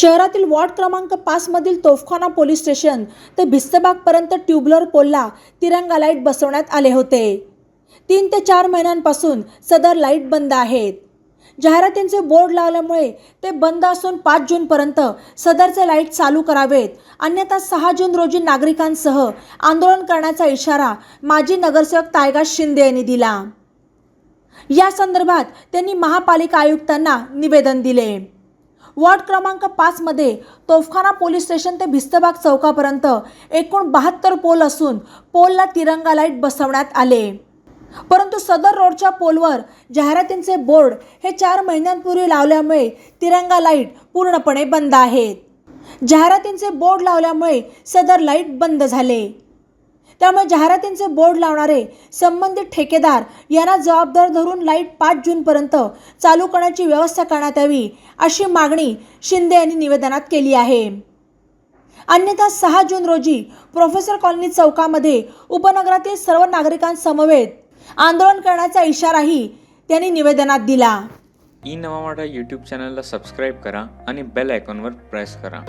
शहरातील वॉर्ड क्रमांक पाचमधील तोफखाना police station ते भिस्तबागपर्यंत ट्यूबलर पोलला तिरंगा लाइट बसवण्यात आले होते. तीन ते चार महिन्यांपासून सदर लाइट बंद आहेत. जाहिरातींचे बोर्ड लावल्यामुळे ते बंद असून पाच जूनपर्यंत सदरचे लाइट चालू करावेत. अन्यथा सहा जून रोजी नागरिकांसह आंदोलन करण्याचा इशारा माजी नगरसेवक तायगा शिंदे यांनी दिला. या संदर्भात त्यांनी महापालिका आयुक्तांना निवेदन दिले. वॉर्ड क्रमांक पाचमध्ये तोफखाना पोलीस स्टेशन ते भिस्तबाग चौकापर्यंत एकूण बहात्तर पोल असून पोलला तिरंगा लाइट बसवण्यात आले. परंतु सदर रोडच्या पोलवर जाहिरातींचे बोर्ड हे चार महिन्यांपूर्वी लावल्यामुळे तिरंगा लाइट पूर्णपणे बंद आहेत. जाहिरातींचे बोर्ड लावल्यामुळे सदर लाइट बंद झाले. त्यामुळे जाहिरातींचे बोर्ड लावणारे संबंधित ठेकेदार यांना जबाबदार धरून लाइट पाच जूनपर्यंत चालू करण्याची व्यवस्था करण्यात यावी अशी मागणी शिंदे यांनी निवेदनात केली आहे. अन्यथा सहा जून रोजी प्रोफेसर कॉलनी चौकामध्ये उपनगरातील सर्व नागरिकांसमवेत आंदोलन करण्याचा इशाराही त्यांनी निवेदनात दिला. ई नवा मराठा यूट्यूब चॅनलला सबस्क्राईब करा आणि बेल आयकॉनवर प्रेस करा.